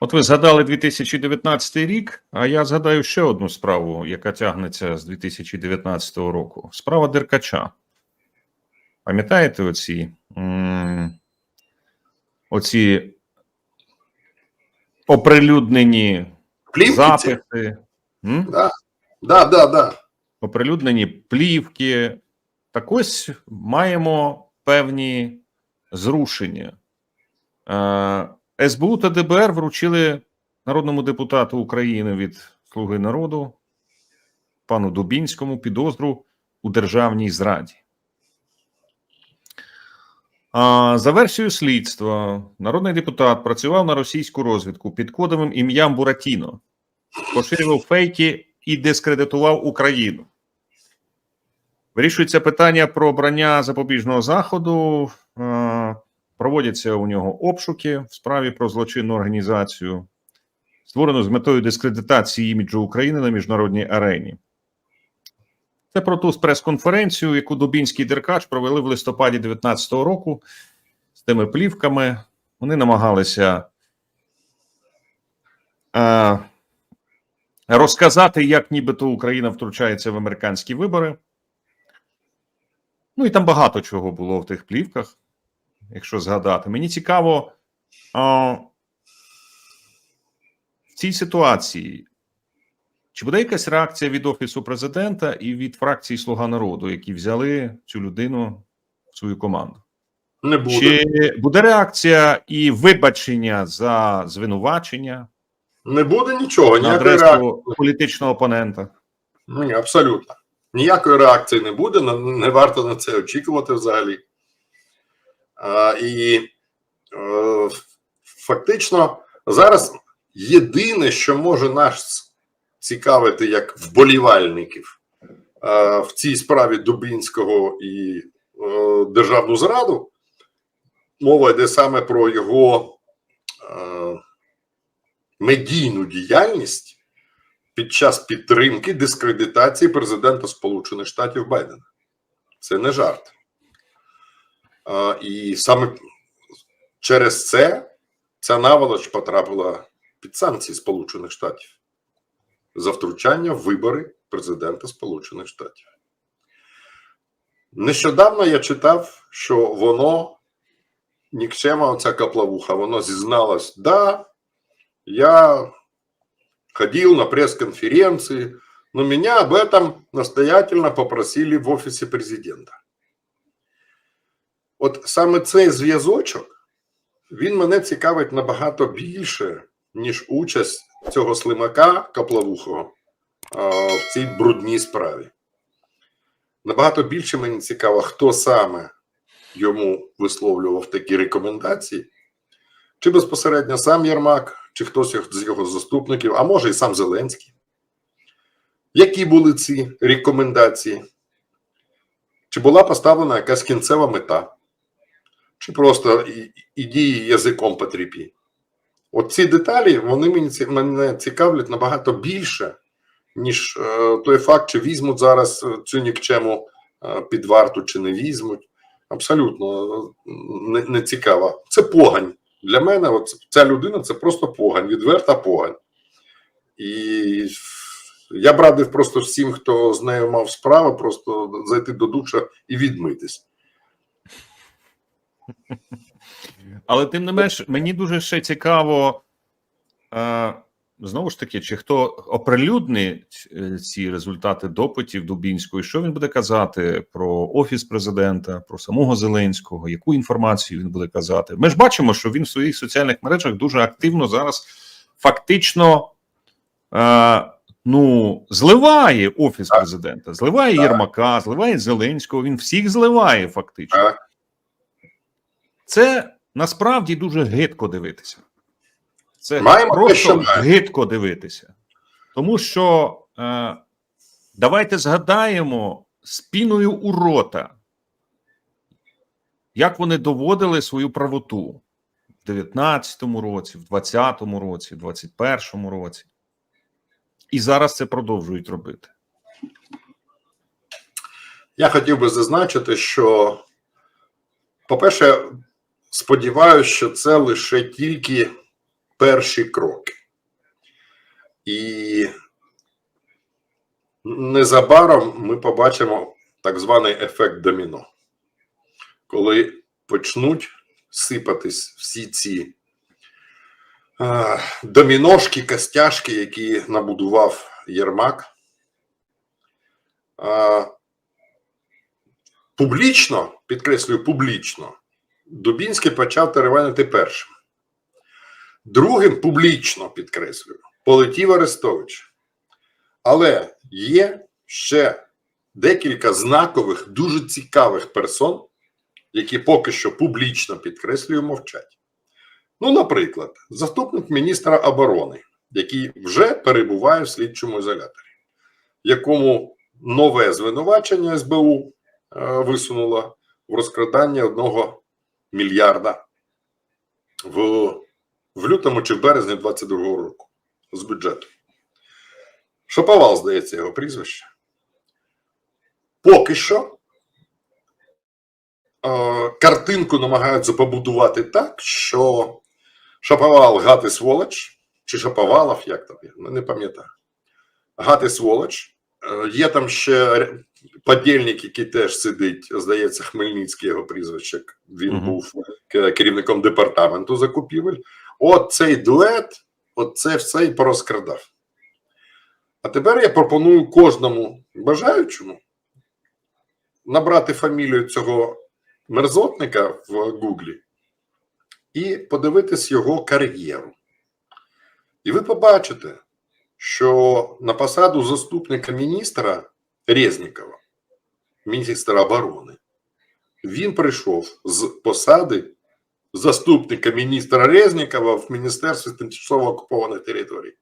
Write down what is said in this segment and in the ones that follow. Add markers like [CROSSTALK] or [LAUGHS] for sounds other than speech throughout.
От ви згадали 2019 рік, а я згадаю ще одну справу, яка тягнеться з 2019 року. Справа Деркача. Пам'ятаєте оці, оці оприлюднені Плівки ці? записи. Да. Да, да, да. оприлюднені плівки. Так ось маємо певні зрушення. СБУ та ДБР вручили народному депутату України від Слуги народу, пану Дубінському, підозру у державній зраді. А, За версією слідства, народний депутат працював на російську розвідку під кодовим ім'ям Буратіно, поширював фейки і дискредитував Україну. Вирішується питання про обрання запобіжного заходу. Проводяться у нього обшуки в справі про злочинну організацію, створено з метою дискредитації іміджу України на міжнародній арені. Це про ту прес-конференцію, яку Дубінський Деркач провели в листопаді 2019 року з тими плівками. Вони намагалися е, розказати, як нібито Україна втручається в американські вибори. Ну і там багато чого було в тих плівках, якщо згадати. Мені цікаво, а, в цій ситуації, чи буде якась реакція від Офісу президента і від фракції Слуга народу, які взяли цю людину в свою команду? Не буде. Чи буде реакція і вибачення за звинувачення Не буде нічого, ніякої реакції. політичного опонента? Ні, абсолютно. Ніякої реакції не буде, не варто на це очікувати взагалі. І е, фактично зараз єдине, що може нас цікавити як вболівальників е, в цій справі Дубінського і е, державну зраду, мова йде саме про його медійну діяльність під час підтримки дискредитації президента Сполучених Штатів Байдена. Це не жарт. І саме через це ця наволоч потрапила під санкції Сполучених Штатів за втручання в вибори президента Сполучених Штатів. Нещодавно я читав, що воно нікчема, оця каплавуха, воно зізналось, да, я ходил на пресс-конференции, но меня об этом настоятельно попросили в офісі президента. От саме цей зв'язочок, він мене цікавить набагато більше, ніж участь цього слимака Каплавухого в цій брудній справі. Набагато більше мені цікаво, хто саме йому висловлював такі рекомендації, чи безпосередньо сам Єрмак, чи хтось з його заступників, а може і сам Зеленський. Які були ці рекомендації? Чи була поставлена якась кінцева мета? Чи просто і- язиком потріпі? От ці деталі вони мені мене цікавлять набагато більше, ніж е, той факт, чи візьмуть зараз е, цю нікчему е, під варту, чи не візьмуть. Абсолютно не, не цікаво. Це погань. Для мене от ця людина це просто погань, відверта погань. І я б радив просто всім, хто з нею мав справу, просто зайти до душа і відмитись. Але тим не менш, мені дуже ще цікаво, е, знову ж таки, чи хто оприлюднить е, ці результати допитів Дубінського, і що він буде казати про офіс президента, про самого Зеленського, яку інформацію він буде казати. Ми ж бачимо, що він в своїх соціальних мережах дуже активно зараз фактично. Е, Ну, зливає офіс Так. президента, зливає Так. Єрмака, зливає Зеленського. Він всіх зливає фактично. Так. Це насправді дуже гидко дивитися. Це Маємо просто гидко дивитися. Тому що е, давайте згадаємо з піною у рота, як вони доводили свою правоту в 19-му році, в 20-му році, в 21-му році. І зараз це продовжують робити. Я хотів би зазначити, що, по-перше, сподіваюся, що це лише тільки перші кроки. І незабаром ми побачимо так званий ефект доміно, коли почнуть сипатись всі ці е, доміношки, костяшки, які набудував Єрмак. Е, публічно, підкреслюю, публічно, Дубінський почав теревенити першим. Другим публічно підкреслюю, полетів Арестович. Але є ще декілька знакових, дуже цікавих персон, які поки що публічно підкреслюю, мовчать. Ну, наприклад, заступник міністра оборони, який вже перебуває в слідчому ізоляторі, якому нове звинувачення СБУ е, висунуло в розкраданні одного мільярда в, в лютому чи в березні 22-го року з бюджету. Шаповал, здається, його прізвище. Поки що е, картинку намагаються побудувати так, що Шаповал гати сволоч, чи Шаповалов, як там, я не пам'ятаю. Гати сволоч. Е, Є там ще подільник, який теж сидить, здається, Хмельницький його прізвище. Він Мгм. був керівником департаменту закупівель. От цей дует, от це все і порозкрадав. А тепер я пропоную кожному бажаючому набрати фамілію цього мерзотника в Гуглі і подивитись його кар'єру. І ви побачите, що на посаду заступника міністра Резнікова, міністра оборони, він прийшов з посади заступника міністра Резнікова в Міністерстві тимчасово окупованих територій.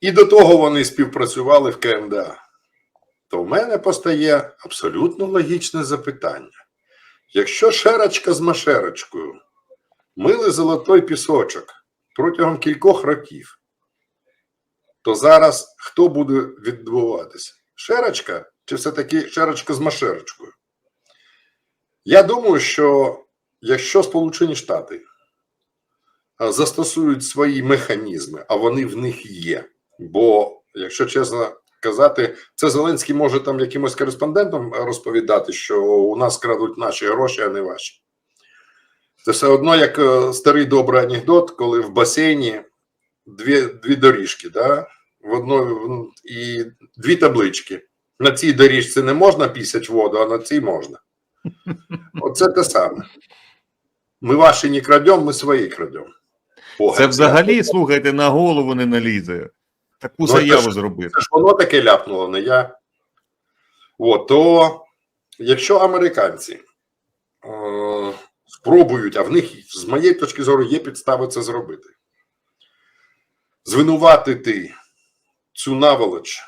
І до того вони співпрацювали в КМДА. То в мене постає абсолютно логічне запитання. Якщо шерочка з машерочкою мили золотой пісочок протягом кількох років, то зараз хто буде відбуватися? Шерочка чи все-таки шерочка з машерочкою? Я думаю, що якщо Сполучені Штати застосують свої механізми, а вони в них є, бо, якщо чесно казати, це Зеленський може там якимось кореспондентам розповідати, що у нас крадуть наші гроші, а не ваші. Це все одно як е, старий добрий анекдот, коли в басейні дві, дві доріжки, да? в одної і дві таблички. На цій доріжці не можна пісять воду, а на цій можна. [LAUGHS] Оце те саме. Ми ваші не крадемо, ми свої крадемо. Це взагалі, слухайте, на голову не налізе. Таку Ну, заяву це ж- зробити. Це ж воно таке ляпнуло, не я. От, то якщо американці е, спробують, а в них, з моєї точки зору, є підстави це зробити, звинуватити цю наволоч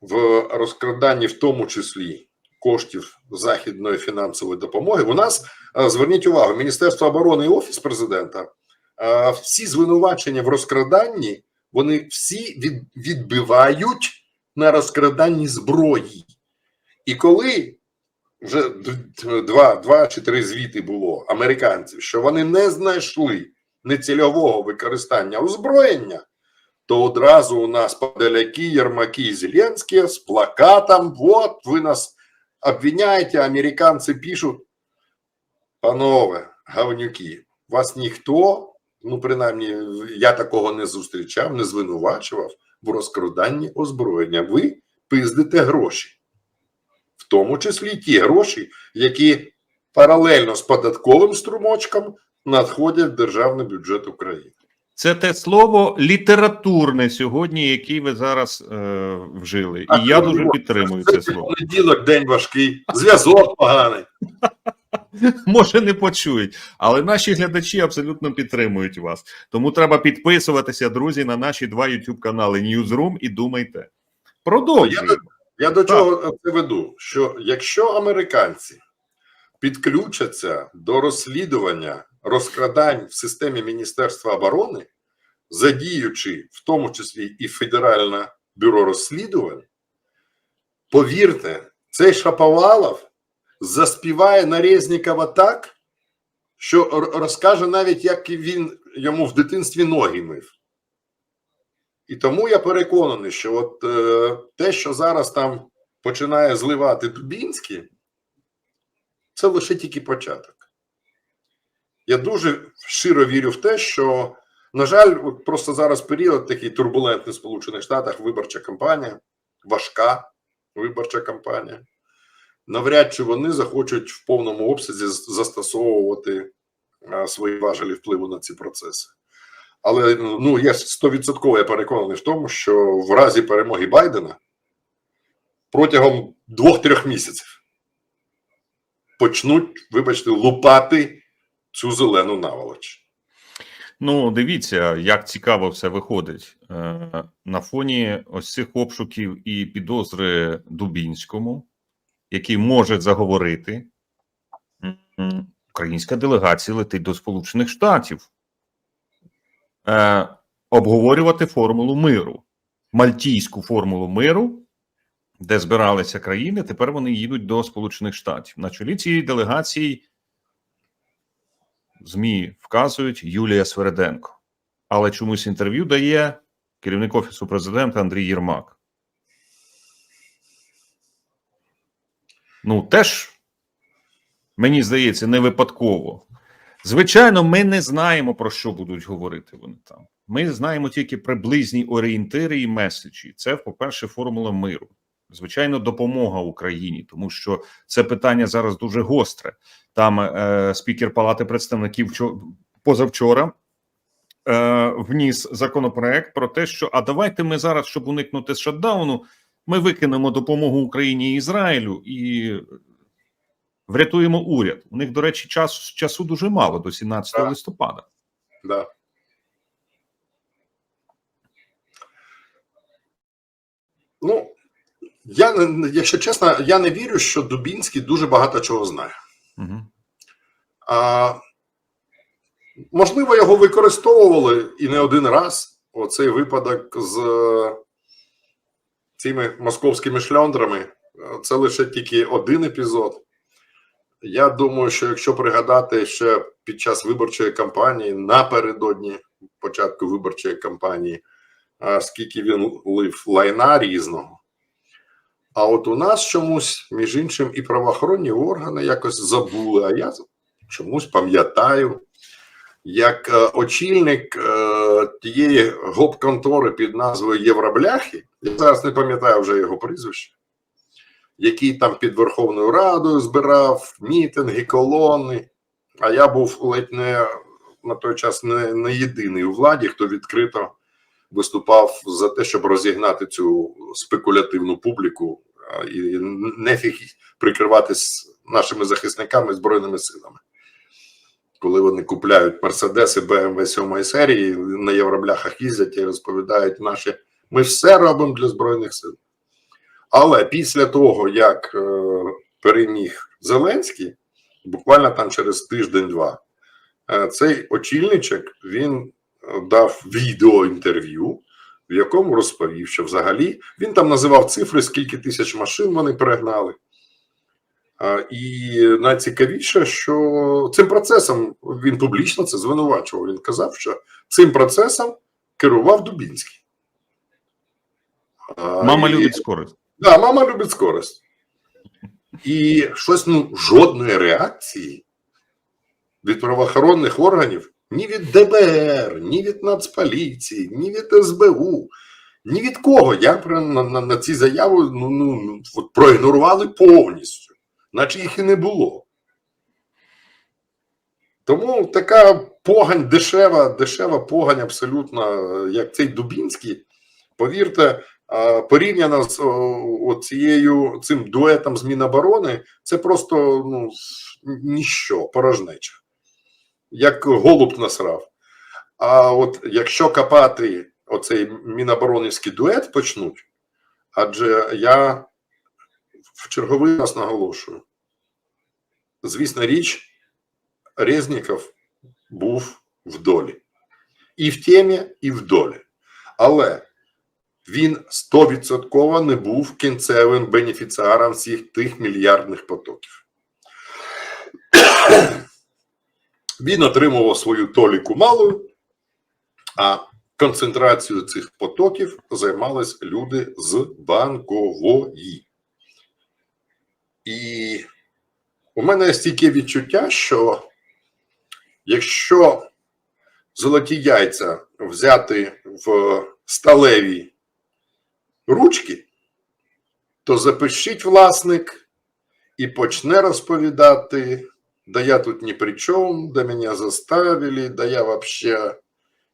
в розкраданні, в тому числі коштів західної фінансової допомоги, у нас, е, зверніть увагу, Міністерство оборони і Офіс президента, е, всі звинувачення в розкраданні вони всі від, відбивають на розкраданні зброї. І коли вже два, два чи три звіти було американців, що вони не знайшли нецільового використання озброєння, то одразу у нас подаляки, Єрмаки і Зеленські з плакатом: от ви нас обвиняєте, американці пишуть. Панове, говнюки, вас ніхто ну принаймні я такого не зустрічав, не звинувачував в розкраданні озброєння. Ви пиздите гроші, в тому числі ті гроші, які паралельно з податковим струмочком надходять в державний бюджет України. Це те слово літературне сьогодні, яке ви зараз е, вжили. А І я дуже підтримую це Це слово. понеділок, день важкий, зв'язок поганий. [LAUGHS] Може, не почують, але наші глядачі абсолютно підтримують вас. Тому треба підписуватися, друзі, на наші два YouTube канали Newsroom і думайте. Продовжуємо. Я до чого це веду? Що якщо американці підключаться до розслідування розкрадань в системі Міністерства оборони, задіючи в тому числі і Федеральне бюро розслідувань, повірте, цей Шаповалов заспіває на Резнікова так, що розкаже навіть, як він йому в дитинстві ноги мив. І тому я переконаний, що от е, те, що зараз там починає зливати Дубінський, це лише тільки початок. Я дуже щиро вірю в те, що, на жаль, просто зараз період такий турбулентний в Сполучених Штатах, виборча кампанія, важка виборча кампанія. Навряд чи вони захочуть в повному обсязі застосовувати свої важелі впливу на ці процеси. Але ну, я стовідсотково я переконаний в тому, що в разі перемоги Байдена протягом двох-трьох місяців почнуть, вибачте, лупати цю зелену наволоч. Ну, дивіться, як цікаво все виходить Е, на фоні ось цих обшуків і підозри Дубінському, який може заговорити. Українська делегація летить до Сполучених Штатів е, обговорювати формулу миру, мальтійську формулу миру, де збиралися країни. Тепер вони їдуть до Сполучених Штатів. На чолі цієї делегації ЗМІ вказують Юлія Свереденко, але чомусь інтерв'ю дає керівник офісу президента Андрій Єрмак. Ну, теж мені здається, не випадково. Звичайно, ми не знаємо про що будуть говорити вони там. Ми знаємо тільки приблизні орієнтири і меседжі. Це, по-перше, формула миру. Звичайно, допомога Україні, тому що це питання зараз дуже гостре. Там е, спікер Палати представників вчо- позавчора е, вніс законопроект про те, що а давайте ми зараз, щоб уникнути шатдауну, ми викинемо допомогу Україні і Ізраїлю і врятуємо уряд. У них, до речі, час, часу дуже мало до 17 Так. листопада. Да. Ну, я, не- якщо чесно, я не вірю, що Дубінський дуже багато чого знає. Угу. А, можливо, його використовували і не один раз. Оцей випадок з е, цими московськими шльондрами. Це лише тільки один епізод. Я думаю, що якщо пригадати ще під час виборчої кампанії, напередодні початку виборчої кампанії, скільки він лив лайна різного. А от у нас чомусь, між іншим, і правоохоронні органи якось забули. А я чомусь пам'ятаю, як е, очільник е, тієї гоп-контори під назвою Євробляхи, я зараз не пам'ятаю вже його прізвище, який там під Верховною Радою збирав мітинги, колони. А я був ледь не на той час не, не єдиний у владі, хто відкрито виступав за те, щоб розігнати цю спекулятивну публіку і нефіг прикриватись нашими захисниками збройними силами. Коли вони купляють Мерседеси BMW 7 серії, на євробляхах їздять і розповідають наші, ми все робимо для збройних сил. Але після того, як е, переміг Зеленський, буквально там через тиждень-два, е, цей очільничок він дав відеоінтерв'ю, в якому розповів, що взагалі він там називав цифри, скільки тисяч машин вони перегнали. І найцікавіше, що цим процесом він публічно це звинувачував. Він казав, що цим процесом керував Дубінський. Мама і- любить скорость. Да, мама любить скорость. І щось ну, жодної реакції від правоохоронних органів ні від ДБР, ні від Нацполіції, ні від СБУ, ні від кого. Я на, на, на ці заяви ну, ну, ну, от проігнорували повністю, наче їх і не було. Тому така погань дешева, дешева погань абсолютно, як цей Дубінський. Повірте, порівняно з цією цим дуетом з Міноборони, це просто ну, ніщо, порожнеча. Як голуб насрав. А от якщо копати оцей міноборонівський дует почнуть, адже я в черговий раз наголошую, звісна річ, Резніков був в долі. І в темі, і в долі. Але він стовідсотково не був кінцевим бенефіціаром всіх тих мільярдних потоків. Він отримував свою толіку малу А концентрацією цих потоків займались люди з банкової. І у мене стійке відчуття, що якщо золоті яйця взяти в сталеві ручки, то запишіть власник і почне розповідати, да я тут ні при чому, да мене заставили, да я вообще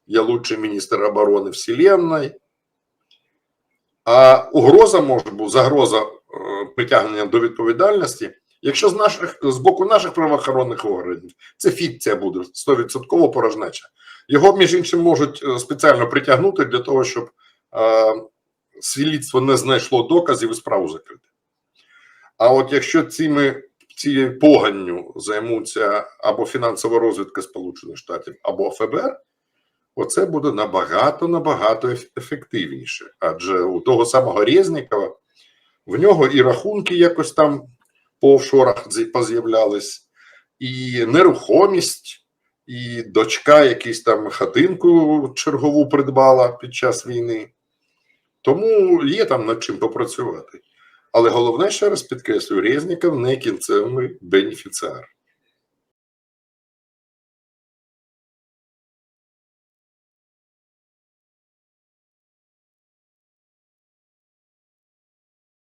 я лучший міністр оборони Вселенной. А угроза може бути загроза е, притягнення до відповідальності, якщо з наших з боку наших правоохоронних органів це фікція буде 100% порожнеча. Його, між іншим, можуть е, спеціально притягнути для того, щоб е, слідство не знайшло доказів і справу закрити. А от якщо цими цією поганню займуться або фінансова розвідка Сполучених Штатів, або ФБР, оце буде набагато набагато ефективніше. Адже у того самого Резнікова в нього і рахунки якось там по офшорах поз'являлись, і нерухомість, і дочка якусь там хатинку чергову придбала під час війни. Тому є там над чим попрацювати. Але головне, ще раз підкреслюю, Резніков не кінцевий бенефіціар.